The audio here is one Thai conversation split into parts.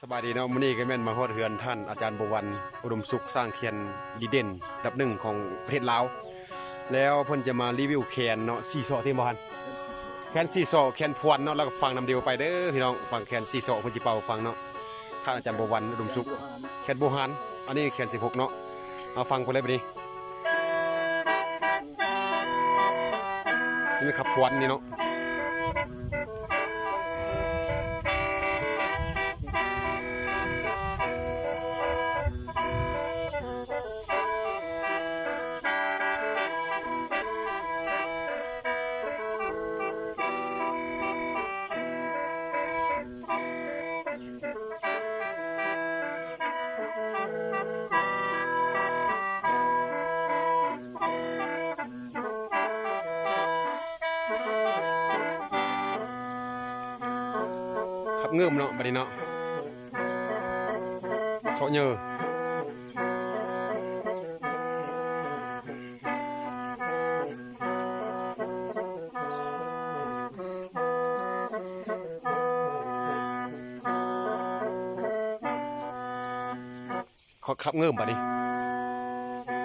สบายดีเนาะมื้อนี้ก็แม่นมาฮอดเฮือนท่านอาจารย์บวรรณอุดมสุขสร้างเทียนดีเด่นดับหนึ่งของประเทศลาวแล้วเพิ่นจะมารีวิวแคนเนาะสี่ซอที่บ่ฮันแคนสี่ซอแคนพวนเนาะแล้วก็ฟังนำเดียวไปเด้อพี่น้องฟังแคนสี่ซอเพิ่นสิเป่าฟังเนาะท่านอาจารย์บวรรณอุดมสุขแคนโบฮานอันนี้แคน16เนาะเอาฟังไปเลยบัดนี้นี่ขับพวนนี่เนาะ เงื่อมเนาะบัดนี้เนาะโซเยอขอขับเงื่อมบัดนี้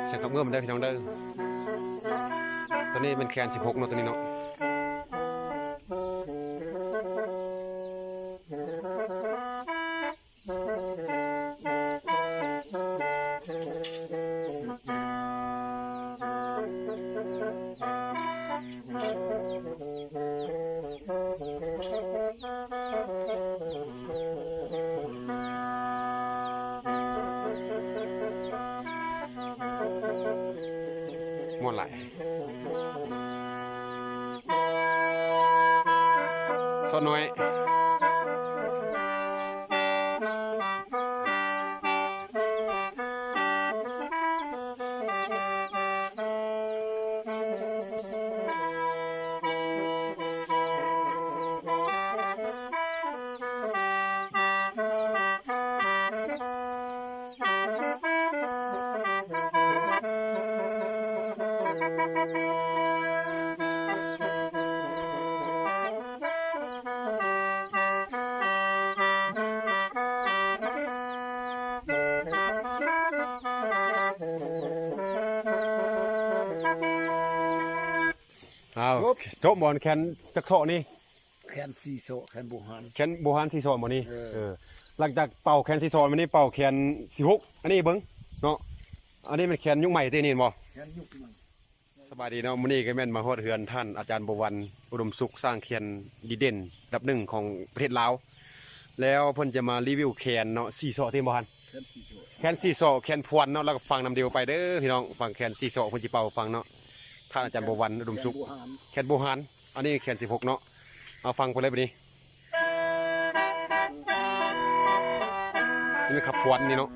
เสียงขับเงื่อมได้อพี่น้องเด้อตัวนี้เป็นแคน16เนาะตัวนี้เนาะ ไหร่ซอน้อย เอาโจบบอลแคนจักโซนี่แคนซีโซแคนบูฮานแคนโบฮันซีซอนบ่นี่เออเออหลังจากเป่าแคนซีซอนมานี่เป่าแคนสิหกอันนี้เบิ่งเนาะอันนี้เป็นแคนยุคใหม่เต้นี่เห็นบ่แคนยุคใหม่สบายดีเนาะมื้อนี้ก็แม่นมาฮอดเฮือนท่านอาจารย์บวรรณอุดมสุขสร้างแคนดีเด่นอันดับหนึ่งของประเทศลาวแล้วเพิ่นจะมารีวิวแคนเนาะสี่ซอที่บ่ฮันแค นซีโซแคนสี่ซอแคนพวนเนาะแล้วก็ฟังนำเดียวไปเด้อพี่น้องฟังแคนสี่ซอเพิ่นสิเป่าฟังเนาะท่านอาจารย์บวรรณอุดมสุขแคนบูฮานแคนโบฮานอันนี้แคนสิบหกเนาะเอาฟังไปเลยบัดนี้นี่มันขับพวนนี่เนาะ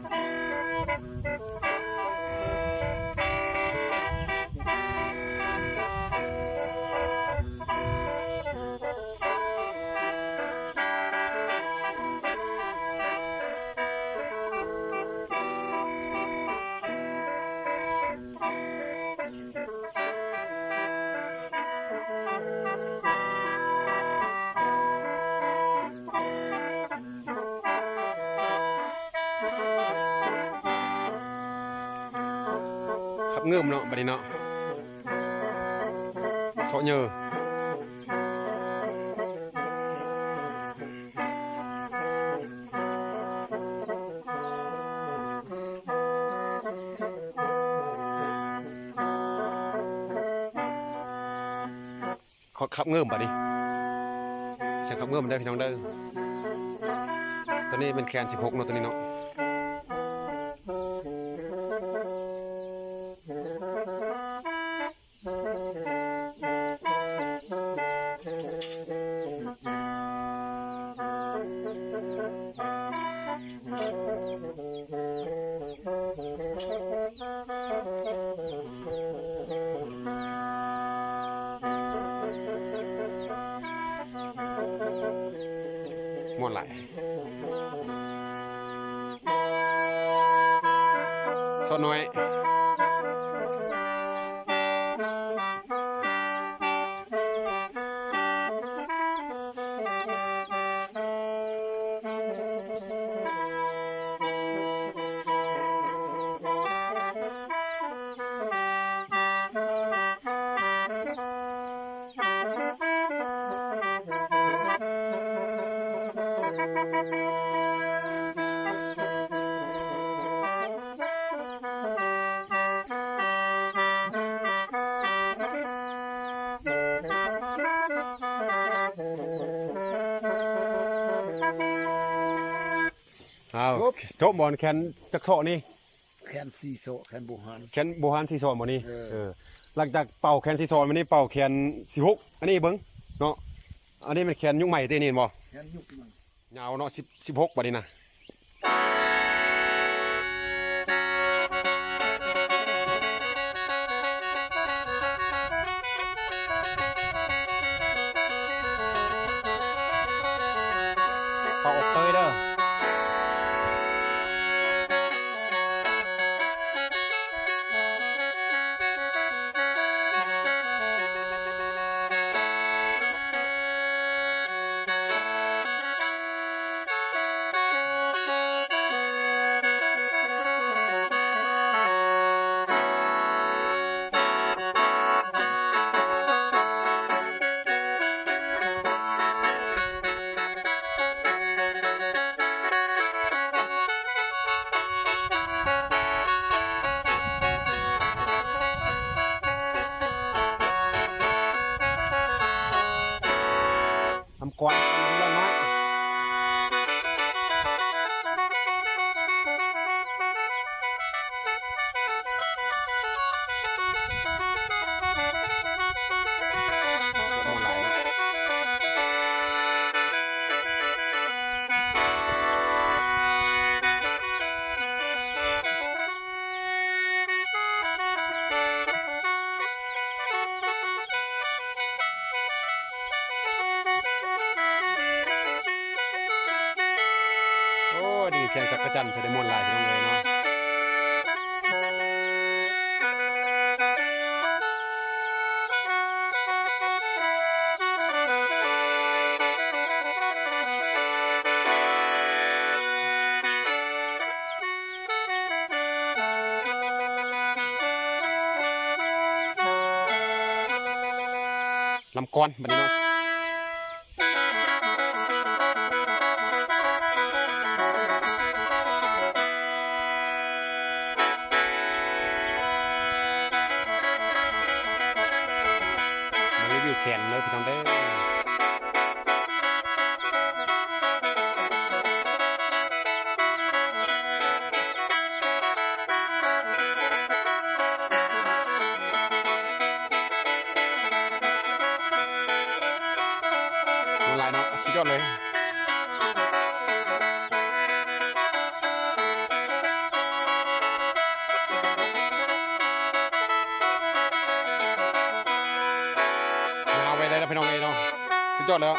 เงื่อมเนาะบัดนี้เนาะโซเยอขอขับเงื่อมบัดนี้เสียงขับเงื่อมได้พี่น้องเด้อตัวนี้เป็นแคน16เนาะตัวนี้เนาะ ไหลายสดน้อย เอาโจบบอลแคนจักโซะนี่แขนสี่โซะแขนบุหัน แคนโบฮันซีซอนบ่นี่เออ เออหลังจากเป่าแคนซีซอนมานี่เป่าแคนสิหกอันนี้เบิ่งเนาะอันนี้เป็นแคนยุคใหม่เต้นี่เห็นบ่แขนยุกมัน ยาวเนาะสิบสิบหกวันนี้นะ ท สียงจักรจันทร์เสได็จมนลายพี่น้องเลยเนาะลำก้อนบัดนี้เนาะ ยอดเลยยาวไปเลยนะพี่น้องเอยเนาะสุดยอดแล้ว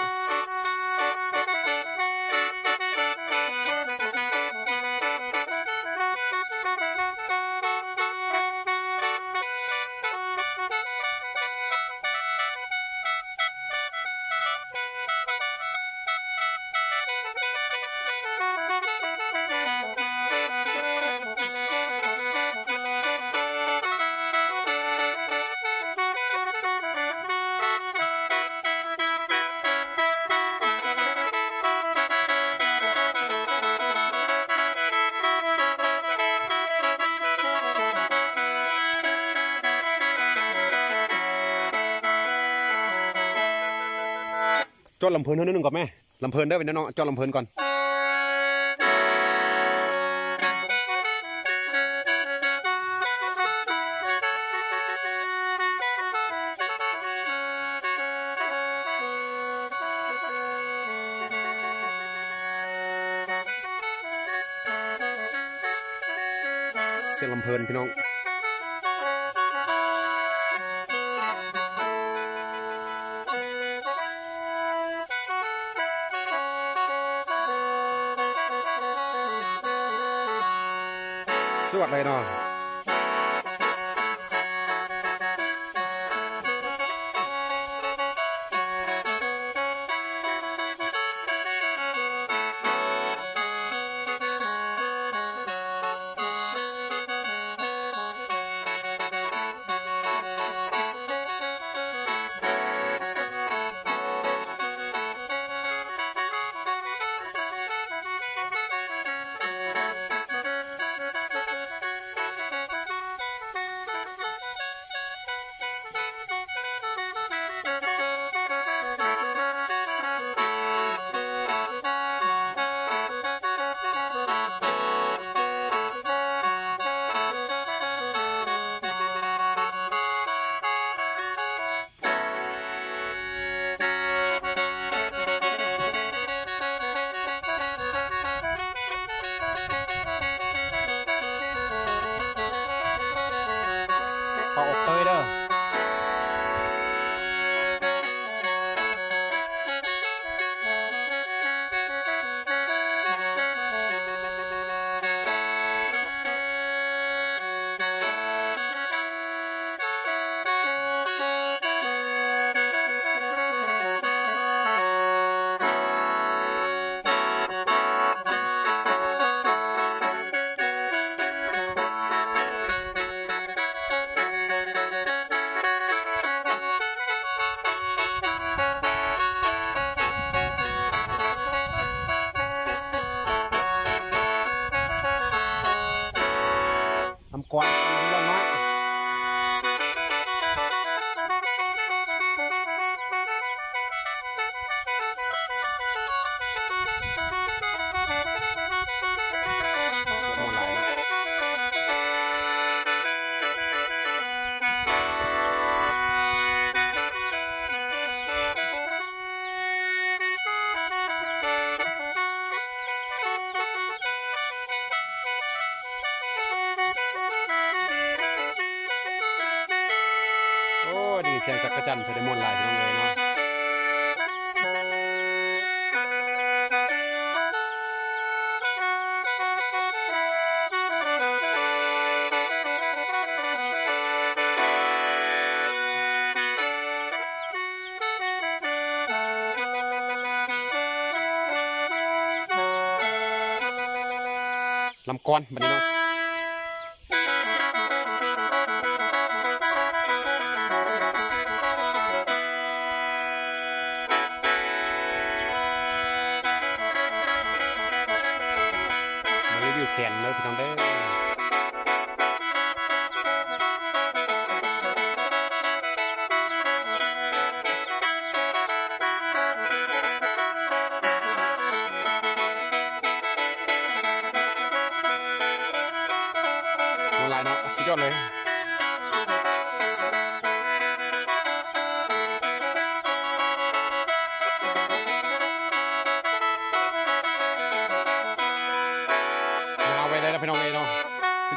จอดลำเพลินเท่านั้นหนึงก่อนแม่ลำเพลินได้เป็นน้องจอดลำเพลินก่อน สวัสดีเนาะ อ้ดีเสียงจักรจันทร์เสได็จมนลายพี่น้องเลยเนาะลำกอนบัดนี้เนาะ มารีวิวแขนเลยพี่น้องเด้อ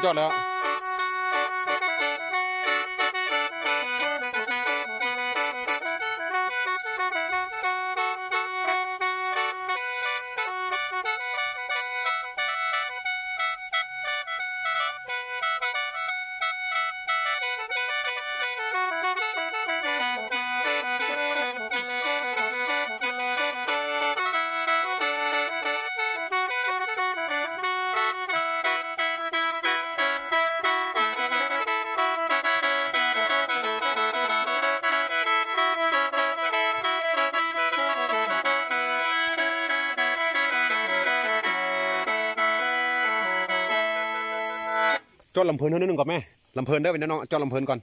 สุดย อดแล้วจอลำเพลินเท่านึงก่อนแม่ลำเพลินเด้อพี่น้องจอดลำเพลินก่อน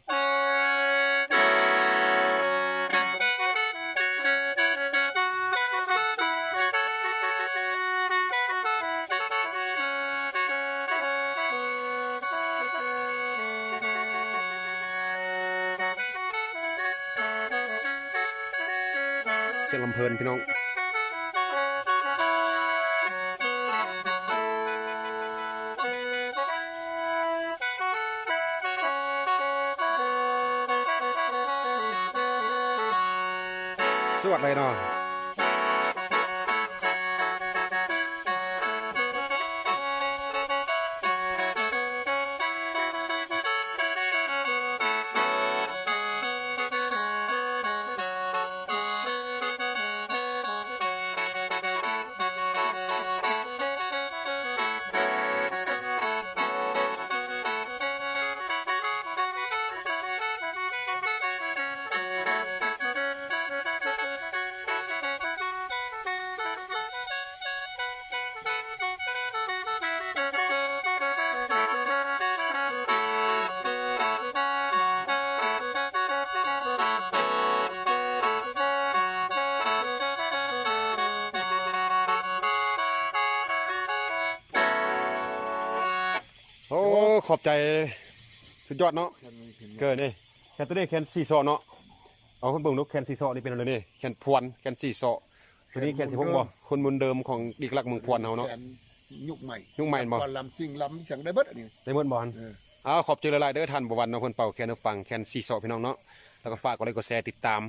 เสียงลำเพลินพี่น้อง สวัสดีเนาะ ขอบใจสุดยอดเนาะแค่นี้เห็นเกินนี่แคนตัวนี้แคนสี่ซอเนาะเอาคนเบิ่งนกแคนสี่ซอนี่เป็นอะไรนี่แคนพวนแคนสี่ซอตัวนี้แคนสิบหกบ่คนมุนเดิมของดีกลักเมืองพวนเฮาเนาะแขนยุคใหม่ยุคใหม่บ่ก่อนลำซิ่งลำเสียงได้เบิดอันนี้ได้เมื่อบอลเออเอาขอบใจหลายๆเด้อท่านบวันเนาะเพิ่นเป่าแคนให้ฟังแคนซีซอพี่น้องเนาะแล้วก็ฝากกดไลค์กดแชร์ติดตาม